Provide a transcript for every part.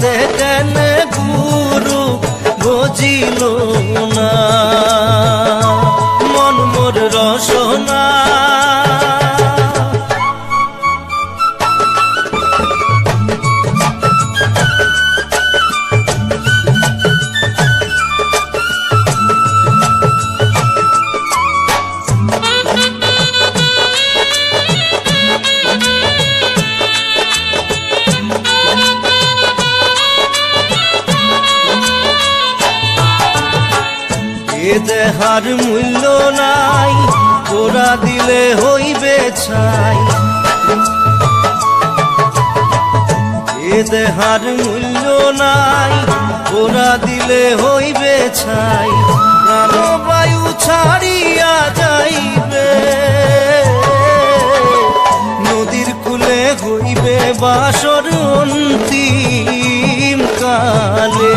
करते हैं এ দেহার মূল্য নাই তোরা দিলে হইবে ছাই। এ দেহার মূল্য নাই তোরা দিলে হইবে ছাই। প্রাণবায়ু ছাড়িয়া যাইবে, নদীর কুলে হইবে বাসর অন্তিম কালে।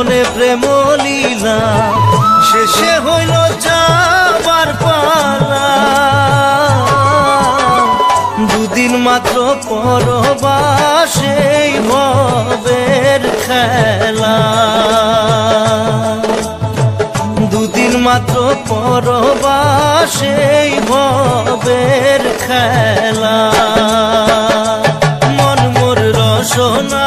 যৌবনে প্রেম লীলা। শেষে হইল যাবার পালা। দুদিন মাত্র পরবাসেই ভবের খেলা। দুদিন মাত্র পরবাসেই ভবের খেলা। মন মোর রসনা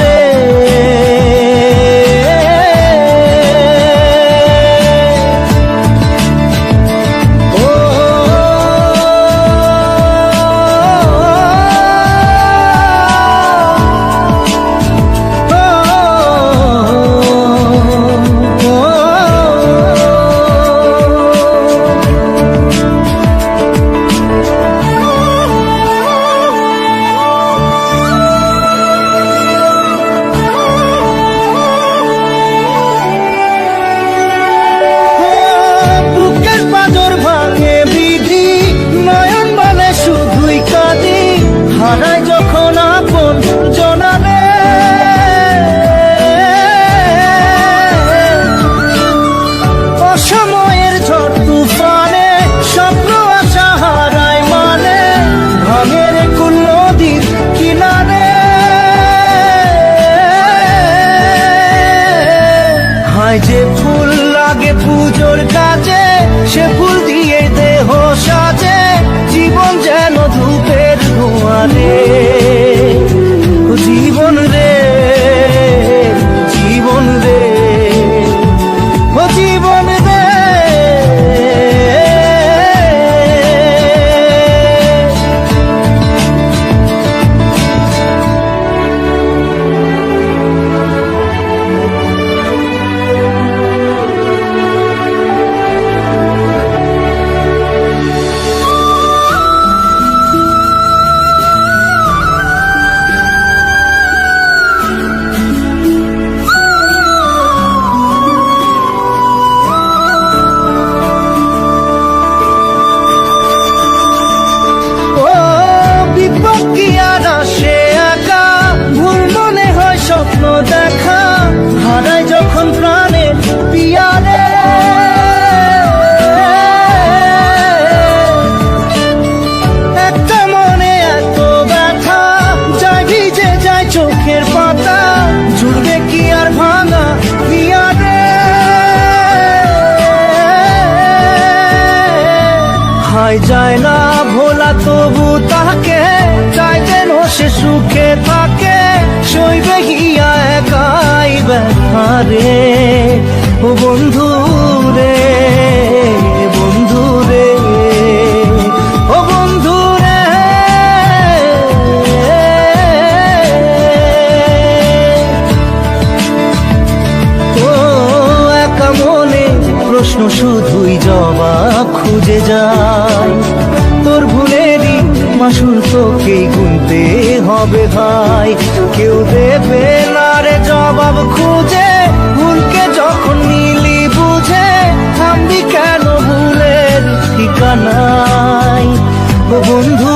যায় না ভোলা তবু তাকে চাই যেন সে সুখে থাকে, সইবে গিয়া একাই ব্যথা রে। ও বন্ধু রে বন্ধু রে বন্ধু রে। প্রশ্ন শুধুই মাসুর তোকেই গুনতে হবে ভাই। কেউ দেবে না রে জবাব খুঁজে, ভুলকে যখন নিলি বুঝে থামবি কেন ভুলের ঠিকানায়? বন্ধু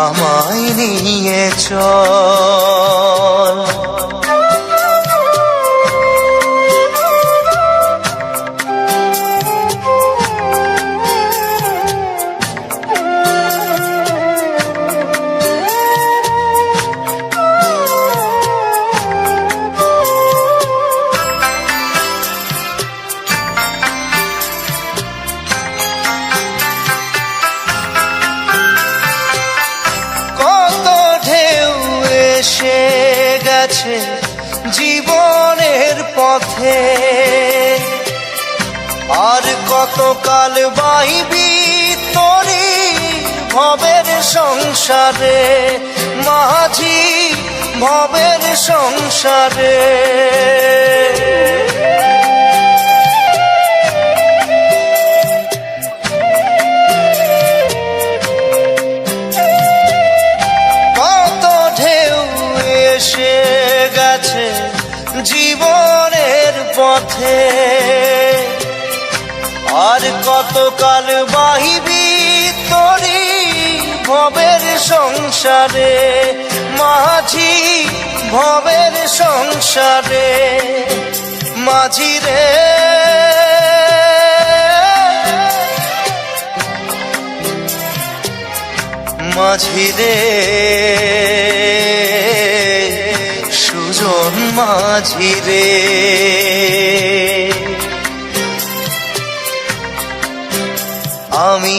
আমায় নিয়ে চল। সংসারে মাঝি ভবের সংসারে। সংসারে মাঝি ভবের সংসারে মাঝি রে। মাঝি রে সুজন মাঝি রে। আমি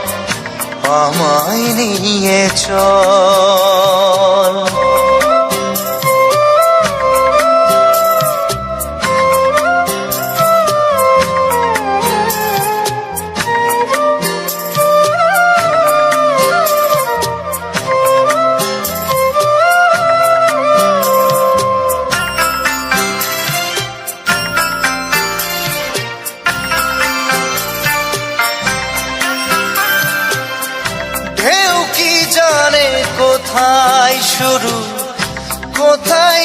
আমায় নিয়ে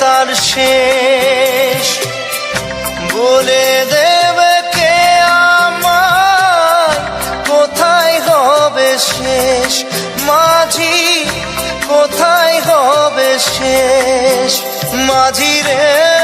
তার শেষ। বলে দেবে কে আমার কোথায় হবে শেষ? মাঝি, কোথায় হবে শেষ? মাঝি রে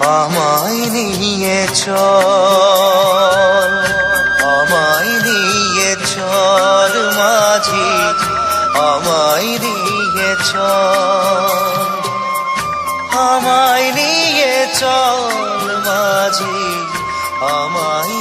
আমায় নিয়ে চল, আমায় নিয়ে চল মাঝি, আমায় নিয়ে চল, আমায় নিয়ে চল মাঝি, আমায়